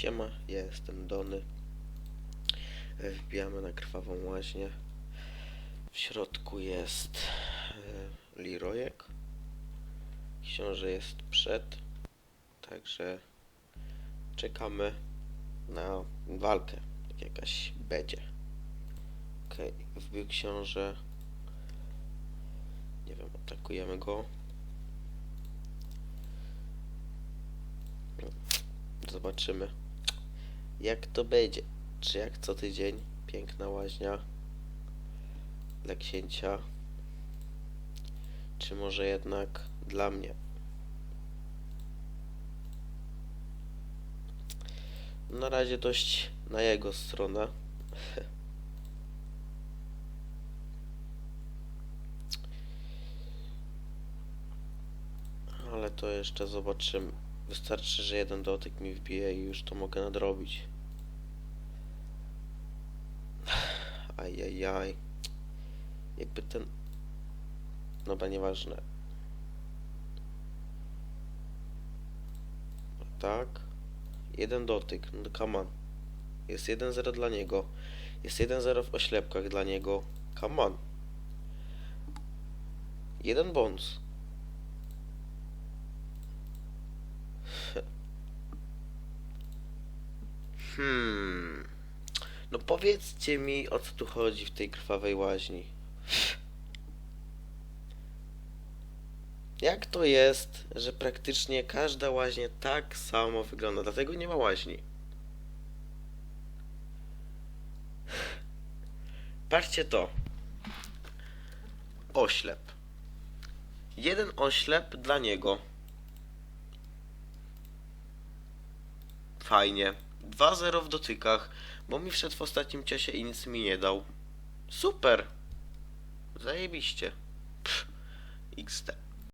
Siema, ja jestem Dony. E, Wbijamy na krwawą łaźnię. W środku jest e, Lirojek. Książę jest przed. Także czekamy na walkę. Jak jakaś będzie. Okej, wbił książę. Nie wiem, atakujemy go. Zobaczymy, jak to będzie. Czy jak co tydzień piękna łaźnia dla księcia, czy może jednak dla mnie. Na razie dość na jego stronę. Ale to jeszcze zobaczymy. Wystarczy, że jeden dotyk mi wbije i już to mogę nadrobić. Ajajaj. Jakby ten... Dobra, nieważne. Tak. Jeden dotyk. No come on. Jest 1-0 dla niego. Jest 1-0 w oślepkach dla niego. Come on. Jeden bonus. Hmm. No powiedzcie mi, o co tu chodzi w tej krwawej łaźni. Jak to jest, że praktycznie każda łaźnia tak samo wygląda, dlatego nie ma łaźni. Patrzcie to. Oślep. Jeden oślep dla niego. Fajnie. 2-0 w dotykach, bo mi wszedł w ostatnim czasie i nic mi nie dał. Super. Zajebiście. Pff, XD.